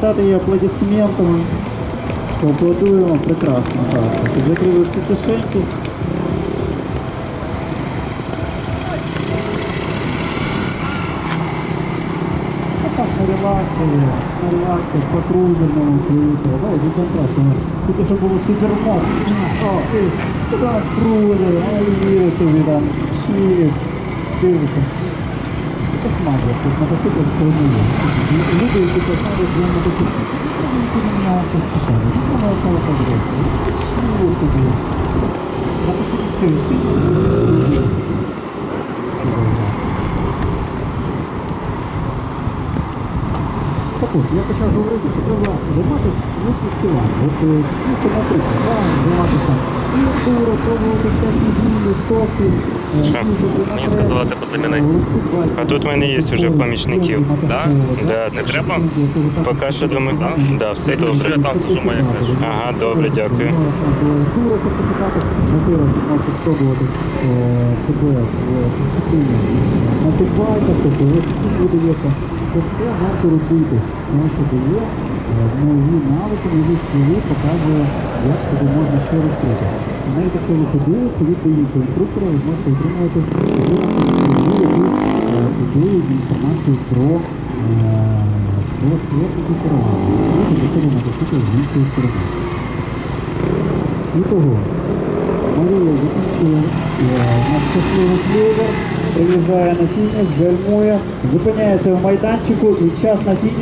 Дати її аплодисментами. Поаплодуємо. Прекрасно. Так. Закрили всі кишеньки. А так на релаксі, на релаксі, по крузерному приїхали. Да, і контракту. Тільки що було супермост. О, і туди крузер, а і собі там. Чик. Дивиться. Тут мотоцикл все одно є. Люди, які кошмарять на мотоцикл. Вони на нього поспішали. Вона це агресія. Чили собі. Мотоцикл Так от, я почав говорити, що треба займатися мультиспіванням. От е, чисто наприклад, займатися і туро, пробувати всякі Що? Мені сказали, тебе замінити. е, А тут в мене є уже помічників. Да? Да, не треба? Поки що думаю, да? Да, все добре. там сижу, моя. Ага, добре, дякую. Це все варто робити, тому що дає нові навики, нові скіли, показує, як себе можна ще розкрити. Навіть якщо ви ходили, ходіть до іншого інструктора, ви можете отримувати які і інформацію про е, техніку керування. До себе мотоцикл з іншої сторони. І того, Марія закінчує е, наш щасливий флювер, приїжджає на фініш, гальмує, зупиняється в майданчику і час на фініш